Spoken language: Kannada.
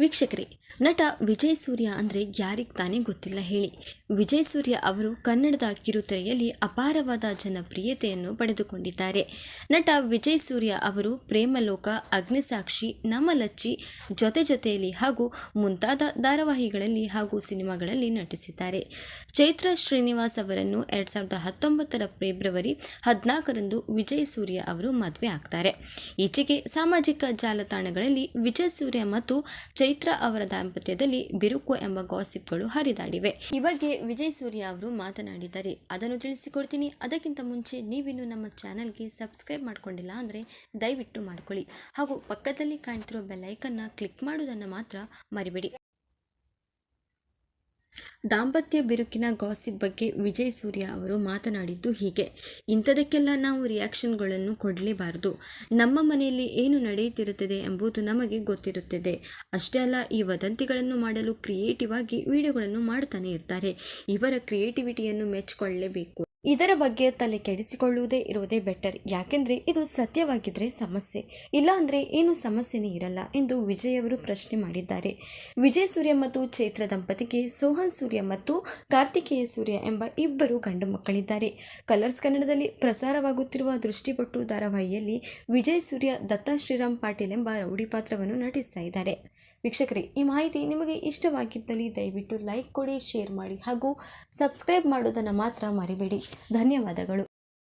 ವೀಕ್ಷಕರೇ, ನಟ ವಿಜಯ್ ಸೂರ್ಯ ಅಂದರೆ ಯಾರಿಗೆ ತಾನೇ ಗೊತ್ತಿಲ್ಲ ಹೇಳಿ. ವಿಜಯ್ ಸೂರ್ಯ ಅವರು ಕನ್ನಡದ ಕಿರುತೆರೆಯಲ್ಲಿ ಅಪಾರವಾದ ಜನಪ್ರಿಯತೆಯನ್ನು ಪಡೆದುಕೊಂಡಿದ್ದಾರೆ. ನಟ ವಿಜಯ್ ಸೂರ್ಯ ಅವರು ಪ್ರೇಮಲೋಕ ಅಗ್ನಿಸಾಕ್ಷಿ, ನಮಲಚ್ಚಿ ಜೊತೆ ಜೊತೆಯಲ್ಲಿ ಹಾಗೂ ಮುಂತಾದ ಧಾರಾವಾಹಿಗಳಲ್ಲಿ ಹಾಗೂ ಸಿನಿಮಾಗಳಲ್ಲಿ ನಟಿಸಿದ್ದಾರೆ. ಚೈತ್ರ ಶ್ರೀನಿವಾಸ್ ಅವರನ್ನು ಎರಡ್ ಸಾವಿರದ ಹತ್ತೊಂಬತ್ತರ ಫೆಬ್ರವರಿ ಹದಿನಾಲ್ಕರಂದು ವಿಜಯ್ ಸೂರ್ಯ ಅವರು ಮದುವೆ ಆಗ್ತಾರೆ. ಈಚೆಗೆ ಸಾಮಾಜಿಕ ಜಾಲತಾಣಗಳಲ್ಲಿ ವಿಜಯ್ ಸೂರ್ಯ ಮತ್ತು ಚೈತ್ರ ಅವರ ದಾಂಪತ್ಯದಲ್ಲಿ ಬಿರುಕು ಎಂಬ ಗಾಸಿಪ್ಗಳು ಹರಿದಾಡಿವೆ. ಈ ಬಗ್ಗೆ ವಿಜಯ್ ಸೂರ್ಯ ಅವರು ಮಾತನಾಡಿದ್ದಾರೆ. ಅದನ್ನು ತಿಳಿಸಿಕೊಡ್ತೀನಿ. ಅದಕ್ಕಿಂತ ಮುಂಚೆ ನೀವಿನ್ನು ನಮ್ಮ ಚಾನಲ್ಗೆ ಸಬ್ಸ್ಕ್ರೈಬ್ ಮಾಡ್ಕೊಂಡಿಲ್ಲ ಅಂದರೆ ದಯವಿಟ್ಟು ಮಾಡ್ಕೊಳ್ಳಿ. ಹಾಗೂ ಪಕ್ಕದಲ್ಲಿ ಕಾಣ್ತಿರೋ ಬೆಲ್ಲೈಕನ್ನ ಕ್ಲಿಕ್ ಮಾಡೋದನ್ನು ಮಾತ್ರ ಮರಿಬೇಡಿ. ದಾಂಪತ್ಯ ಬಿರುಕಿನ ಗಾಸಿಪ್ ಬಗ್ಗೆ ವಿಜಯ್ ಸೂರ್ಯ ಅವರು ಮಾತನಾಡಿದ್ದು ಹೀಗೆ. ಇಂಥದಕ್ಕೆಲ್ಲ ನಾವು ರಿಯಾಕ್ಷನ್ಗಳನ್ನು ಕೊಡಲೇಬಾರದು. ನಮ್ಮ ಮನೆಯಲ್ಲಿ ಏನು ನಡೆಯುತ್ತಿರುತ್ತದೆ ಎಂಬುದು ನಮಗೆ ಗೊತ್ತಿರುತ್ತದೆ. ಅಷ್ಟೇ ಅಲ್ಲ, ಈ ವದಂತಿಗಳನ್ನು ಮಾಡಲು ಕ್ರಿಯೇಟಿವ್ ಆಗಿ ವಿಡಿಯೋಗಳನ್ನು ಮಾಡ್ತಾನೆ ಇರ್ತಾರೆ. ಇವರ ಕ್ರಿಯೇಟಿವಿಟಿಯನ್ನು ಮೆಚ್ಚಿಕೊಳ್ಳಲೇಬೇಕು ಇದರ ಬಗ್ಗೆ ತಲೆ ಕೆಡಿಸಿಕೊಳ್ಳುವುದೇ ಇರುವುದೇ ಬೆಟರ್ ಯಾಕೆಂದರೆ ಇದು ಸತ್ಯವಾಗಿದ್ದರೆ ಸಮಸ್ಯೆ. ಇಲ್ಲ ಅಂದರೆ ಏನು ಸಮಸ್ಯೆನೇ ಇರಲ್ಲ ಎಂದು ವಿಜಯ್ ಅವರು ಪ್ರಶ್ನೆ ಮಾಡಿದ್ದಾರೆ. ವಿಜಯ್ ಸೂರ್ಯ ಮತ್ತು ಚೈತ್ರ ದಂಪತಿಗೆ ಸೋಹನ್ ಸೂರ್ಯ ಮತ್ತು ಕಾರ್ತಿಕೇಯ ಸೂರ್ಯ ಎಂಬ ಇಬ್ಬರು ಗಂಡು ಮಕ್ಕಳಿದ್ದಾರೆ. ಕಲರ್ಸ್ ಕನ್ನಡದಲ್ಲಿ ಪ್ರಸಾರವಾಗುತ್ತಿರುವ ದೃಷ್ಟಿಪಟ್ಟು ಧಾರಾವಾಹಿಯಲ್ಲಿ ವಿಜಯ್ ಸೂರ್ಯ, ದತ್ತಾ ಶ್ರೀರಾಮ್ ಪಾಟೀಲ್ ಎಂಬ ರೌಡಿ ಪಾತ್ರವನ್ನು ನಟಿಸ್ತಾ ಇದ್ದಾರೆ. ವೀಕ್ಷಕರೇ, ಈ ಮಾಹಿತಿ ನಿಮಗೆ ಇಷ್ಟವಾಗಿದ್ದಲ್ಲಿ ದಯವಿಟ್ಟು ಲೈಕ್ ಕೊಡಿ, ಶೇರ್ ಮಾಡಿ ಹಾಗೂ ಸಬ್ಸ್ಕ್ರೈಬ್ ಮಾಡೋದನ್ನು ಮಾತ್ರ ಮರಿಬೇಡಿ. ಧನ್ಯವಾದಗಳು.